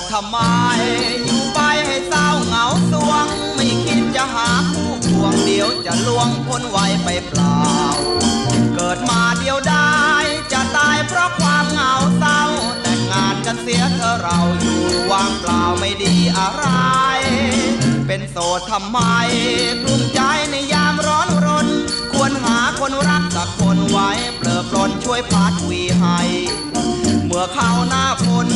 ดทำไม อยู่ไปให้เศร้าเหงาสวง ไม่คิดจะหาคู่ควงเดียวจะล่วงพ้นไวไปเปล่า เกิดมาเดียวได้ จะตายเพราะความเหงาเศร้า แต่งงานกันเสียเธอเราอยู่ว่างเปล่าไม่ดีอะไร เป็นโสดทำไมกลุ้มใจในยามร้อนรน ควรหาคนรักสักคนไว้เปลือปลนช่วยพัดวีให้ เมื่อเข้าหน้าฝน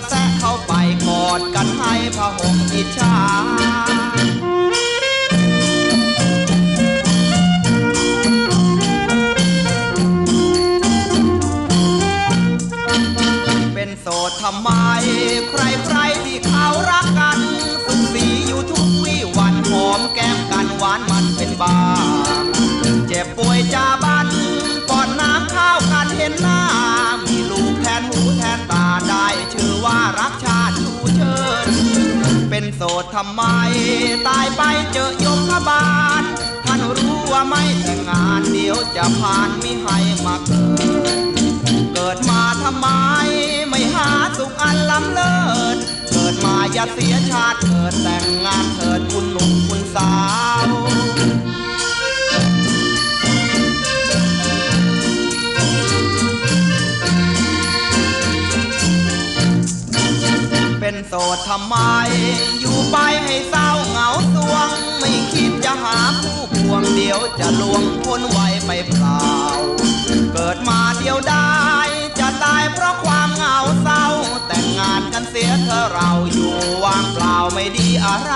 หนาวกระแทกเข้าไปกอดกันให้พะหงอิจฉาเป็นโสดทำไม ใครใคร โสดทำไม ตายไปเจอยมพบาลท่านรู้ว่าไม่แต่งงานเดี๋ยวจะผ่านมิให้มาเกิด เกิดมาทำไม ไม่หาสุขอันล้ำเลิศ เกิดมาอย่าเสียชาติเกิดแต่งงานเถิดคุณหนุ่มคุณสาว ดทำไม อยู่ไปให้เศร้าเหงาสวง ไม่คิดจะหาคู่ควงเดียวจะลวงพ้นไวไปเปล่า เกิดมาเดียวได้ จะตายเพราะความเหงาเศร้า แต่งงานกันเสียเธอเราอยู่ว่างเปล่าไม่ดีอะไร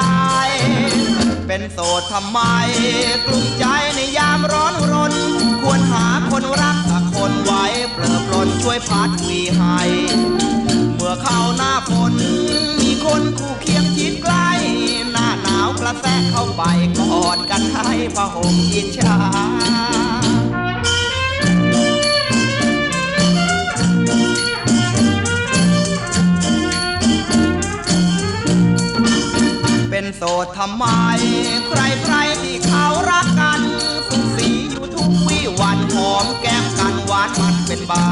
เป็นโสดทำไม กลุ้มใจในยามร้อนรน ควรหาคนรักสักคนไว้เปลือปลนช่วยพัดวีให้ เมื่อเข้าหน้าฝน เข้าไปกอดกันให้พะห่มอิจฉาเป็นโสดทำไมใครใครๆที่เขารักกัน สุขสีอยู่ทุกวี่วันหอมแก้มกันหวานมันเป็นบา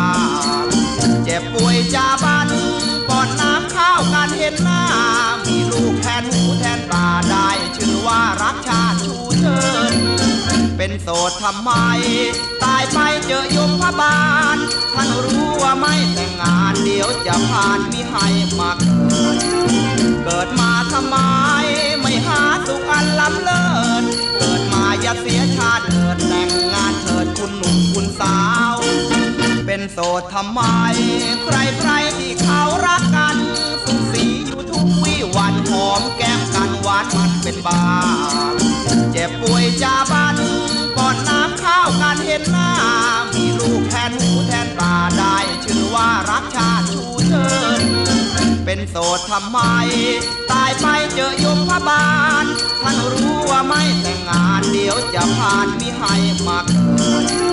ดทำไม ตายไปเจอยมพบาลท่านรู้ว่าไม่แต่งงานเดี๋ยวจะผ่านมิให้มาเกิด เกิดมาทำไม ไม่หาสุขอันล้ำเลิศเกิดมาอย่าเสียชาติเกิดแต่งงานเถิดคุณหนุ่มคุณสาว เป็นโสดทำไม ใครใครที่เขารักกัน สุขสีอยู่ทุกวี่วันหอมแก้มกันหวานมันเป็นบา หนหน้า มีลูกแทนหูแทนตาได้ชื่อว่ารักชาติชูเชิญ เป็นโสดทำไม ตายไปเจอยมพบาล ท่านรู้ว่าไม่แต่งงานเดี๋ยวจะผ่านมิให้มาเกิด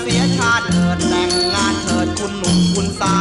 เสียชาติเถิดแต่งงานเถิดคุณหนุ่มคุณสา